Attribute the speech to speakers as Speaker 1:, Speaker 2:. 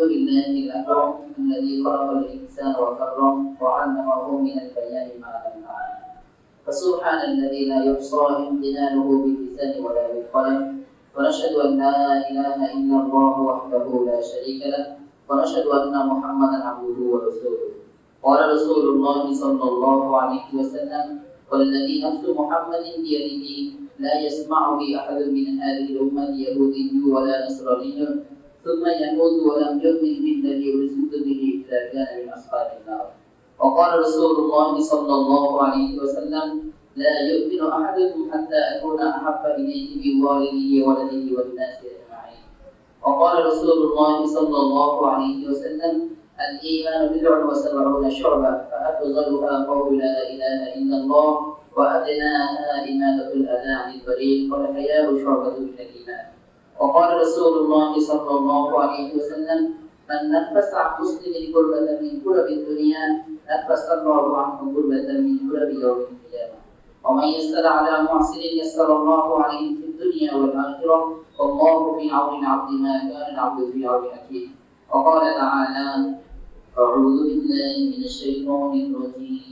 Speaker 1: لله الأكرم الذي خلق الإنسان وكرم وعلمه من البيان ما لم نعلم فسبحان الذي لا يحصى امتنانه باللسان ولا بالقلم. ونشهد أن لا إله إلا الله وحده لا شريك له. ونشهد أن محمدا عبده ورسوله. قال رسول الله صلى الله عليه وسلم والذي نفس محمد بيده لا يسمع بي أحد من هذه الأمة يهودي ولا نصراني ثم يموت ولم يؤمن بالذي أرسلت به إلا كان من أصحاب النار. وقال رسول الله صلى الله عليه وسلم لا يؤمن أحدكم حتى أكون أحب إليه من والده ولده والناس أجمعين. وقال رسول الله صلى الله عليه وسلم الإيمان بضع وسبعون شعبة فأفضلها قول لا إله إلا الله وأدناها إماتة الأذى عن الطريق والحياء شعبة من الإيمان وقال رسول الله صلى الله عليه وسلم من نفس عن مسلم كربة من كرب الدنيا نفس الله عنه كربة من كرب يوم القيامة. ومن يسر على محسن يسر الله عليه في الدنيا والآخرة والله في عون العبد ما كان العبد في عون أخيه. وقال تعالى أعوذ بالله من الشيطان الرجيم.